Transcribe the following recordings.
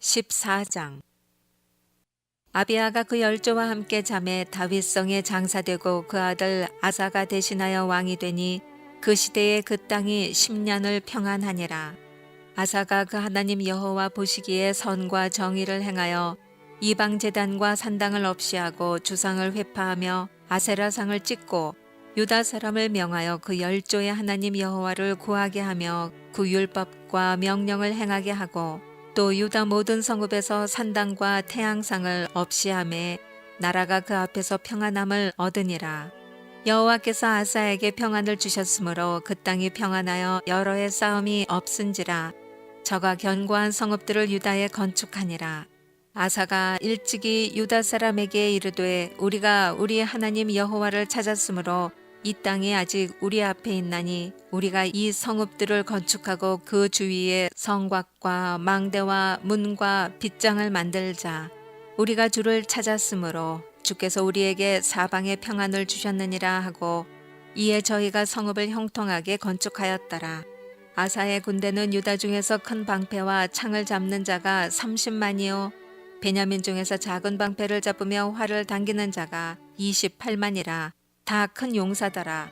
14장 아비아가 그 열조와 함께 잠에 다윗성에 장사되고 그 아들 아사가 대신하여 왕이 되니 그 시대에 그 땅이 10년을 평안하니라. 아사가 그 하나님 여호와 보시기에 선과 정의를 행하여 이방 제단과 산당을 없이 하고 주상을 회파하며 아세라상을 찍고 유다 사람을 명하여 그 열조의 하나님 여호와를 구하게 하며 그 율법과 명령을 행하게 하고 또 유다 모든 성읍에서 산당과 태양상을 없이 하매 나라가 그 앞에서 평안함을 얻으니라. 여호와께서 아사에게 평안을 주셨으므로 그 땅이 평안하여 여러 해 싸움이 없은지라 저가 견고한 성읍들을 유다에 건축하니라. 아사가 일찍이 유다 사람에게 이르되 우리가 우리 하나님 여호와를 찾았으므로 이 땅이 아직 우리 앞에 있나니 우리가 이 성읍들을 건축하고 그 주위에 성곽과 망대와 문과 빗장을 만들자. 우리가 주를 찾았으므로 주께서 우리에게 사방에 평안을 주셨느니라 하고 이에 저희가 성읍을 형통하게 건축하였더라. 아사의 군대는 유다 중에서 큰 방패와 창을 잡는 자가 30만이요 베냐민 중에서 작은 방패를 잡으며 활을 당기는 자가 28만이라 다 큰 용사더라.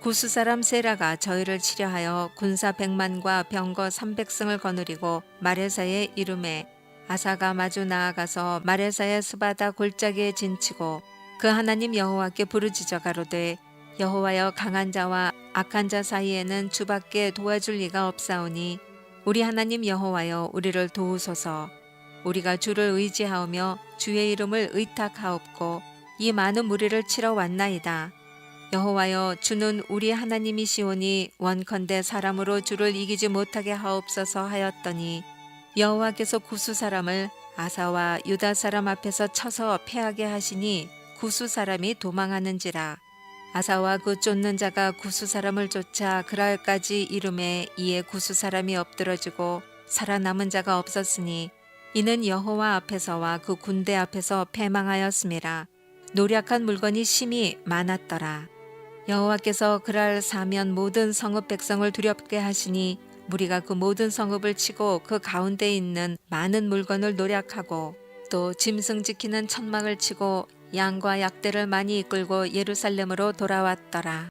구스 사람 세라가 저희를 치려하여 군사 100만과 병거 300승을 거느리고 마레사에 이름에 아사가 마주 나아가서 마레사의 스바다 골짜기에 진치고 그 하나님 여호와께 부르짖어 가로되 여호와여 강한 자와 악한 자 사이에는 주밖에 도와줄 리가 없사오니 우리 하나님 여호와여 우리를 도우소서 우리가 주를 의지하오며 주의 이름을 의탁하옵고 이 많은 무리를 치러 왔나이다. 여호와여 주는 우리 하나님이시오니 원컨대 사람으로 주를 이기지 못하게 하옵소서 하였더니 여호와께서 구수 사람을 아사와 유다 사람 앞에서 쳐서 패하게 하시니 구수 사람이 도망하는지라 아사와 그 쫓는 자가 구수 사람을 쫓아 그랄까지 이름에 이에 구수 사람이 엎드러지고 살아남은 자가 없었으니 이는 여호와 앞에서와 그 군대 앞에서 패망하였음이라 노력한 물건이 심히 많았더라 여호와께서 그랄 사면 모든 성읍 백성을 두렵게 하시니 무리가 그 모든 성읍을 치고 그 가운데 있는 많은 물건을 노력하고 또 짐승 지키는 천막을 치고 양과 약대를 많이 이끌고 예루살렘으로 돌아왔더라.